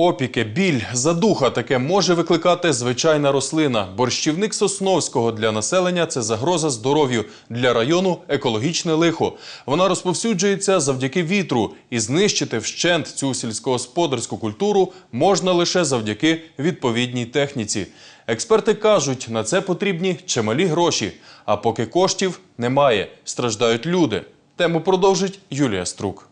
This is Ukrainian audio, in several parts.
Опіки, біль, задуха таке може викликати звичайна рослина. Борщівник Сосновського для населення це загроза здоров'ю, для району екологічне лихо. Вона розповсюджується завдяки вітру, і знищити вщент цю сільськогосподарську культуру можна лише завдяки відповідній техніці. Експерти кажуть, на це потрібні чималі гроші. А поки коштів немає, страждають люди. Тему продовжить Юлія Струк.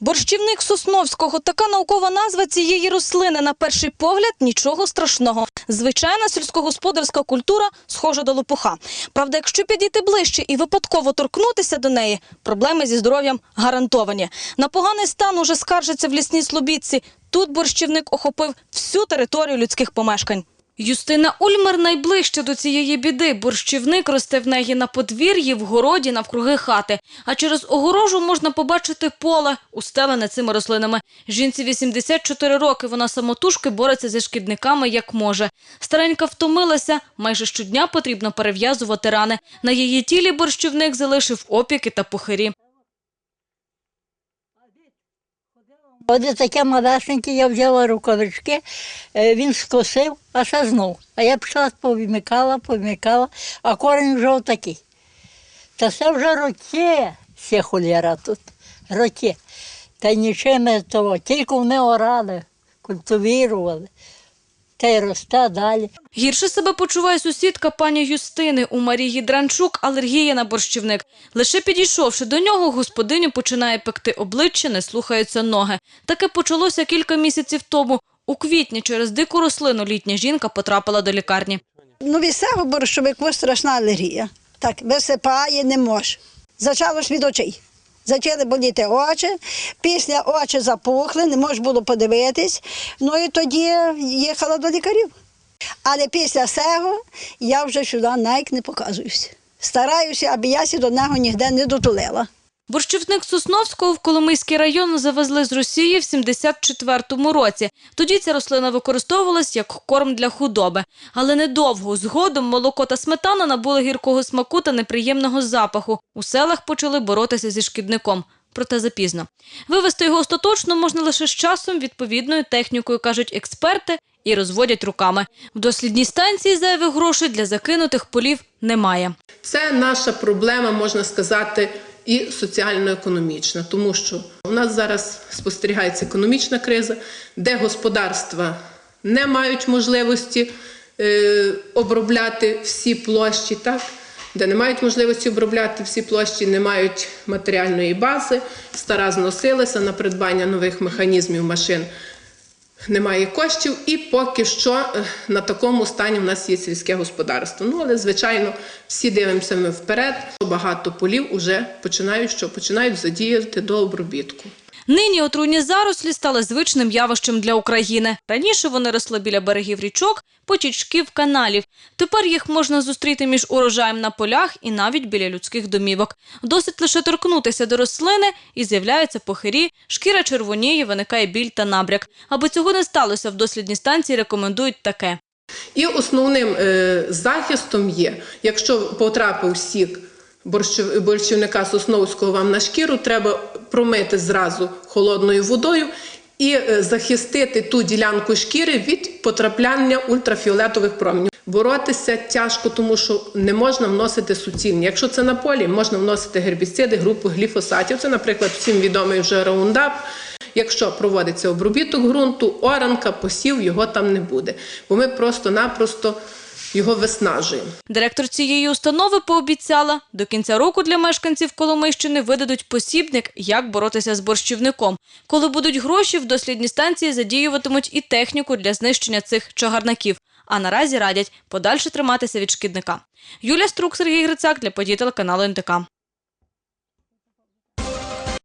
Борщівник Сосновського – така наукова назва цієї рослини. На перший погляд – нічого страшного. Звичайна сільськогосподарська культура схожа до лопуха. Правда, якщо підійти ближче і випадково торкнутися до неї, проблеми зі здоров'ям гарантовані. На поганий стан уже скаржаться в лісній слобідці. Тут борщівник охопив всю територію людських помешкань. Юстина Ульмер найближче до цієї біди. Борщівник росте в неї на подвір'ї, в городі, навкруги хати. А через огорожу можна побачити поле, устелене цими рослинами. Жінці 84 роки, вона самотужки бореться зі шкідниками як може. Старенька втомилася, майже щодня потрібно перев'язувати рани. На її тілі борщівник залишив опіки та пухирі. Оде таке малесеньке, я взяла рукавички, е, він скосив, а ще знов. А я пішла, повімикала, повимикала, а корінь вже отакий. Та це вже роки, ся холєра тут, роки. Та нічим того, тільки вони орали, культивірували, та й росте далі. Гірше себе почуває сусідка пані Юстини. У Марії Дранчук алергія на борщівник. Лише підійшовши до нього, господиню починає пекти обличчя, не слухаються ноги. Таке почалося кілька місяців тому. У квітні через дику рослину літня жінка потрапила до лікарні. Ну, від цього борщовику страшна алергія. Так, висипає, не може. Почалось від очей. Почали боліти очі, після очі запухли, не можна було подивитись. Ну і тоді їхала до лікарів. Але після цього я вже сюди навіть не показуюся. Стараюся, аби я сі до нього ніде не дотулила. Борщівник Сосновського в Коломийський район завезли з Росії в 74-му році. Тоді ця рослина використовувалась як корм для худоби. Але недовго. Згодом молоко та сметана набули гіркого смаку та неприємного запаху. У селах почали боротися зі шкідником. Проте запізно. Вивести його остаточно можна лише з часом, відповідною технікою, кажуть експерти, і розводять руками. В дослідній станції зайвих грошей для закинутих полів немає. Це наша проблема, можна сказати, і соціально-економічна, тому що у нас зараз спостерігається економічна криза, де господарства не мають можливості е, обробляти всі площі, так? де не мають можливості обробляти всі площі, не мають матеріальної бази, стара зносилася на придбання нових механізмів машин немає коштів, і поки що е, на такому стані в нас є сільське господарство. Ну але звичайно, всі дивимося ми вперед. Багато полів вже починають що починають задіяти до обробітку. Нині отруйні зарослі стали звичним явищем для України. Раніше вони росли біля берегів річок, потічків, каналів. Тепер їх можна зустріти між урожаєм на полях і навіть біля людських домівок. Досить лише торкнутися до рослини і з'являються похирі, шкіра червоніє, виникає біль та набряк. Аби цього не сталося, в дослідній станції рекомендують таке. І основним е, захистом є, якщо потрапив сік борщівника сосновського вам на шкіру, треба промити зразу холодною водою і е, захистити ту ділянку шкіри від потрапляння ультрафіолетових променів. Боротися тяжко, тому що не можна вносити суцільні. Якщо це на полі, можна вносити гербіциди групу гліфосатів. Це, наприклад, всім відомий вже раундап. Якщо проводиться обробіток ґрунту, оранка, посів, його там не буде. Бо ми просто-напросто його виснажує. Директор цієї установи пообіцяла, до кінця року для мешканців Коломийщини видадуть посібник, як боротися з борщівником. Коли будуть гроші, в дослідній станції задіюватимуть і техніку для знищення цих чагарників. А наразі радять подальше триматися від шкідника. Юлія Струк, Сергій Грицак для подій телеканалу НТК.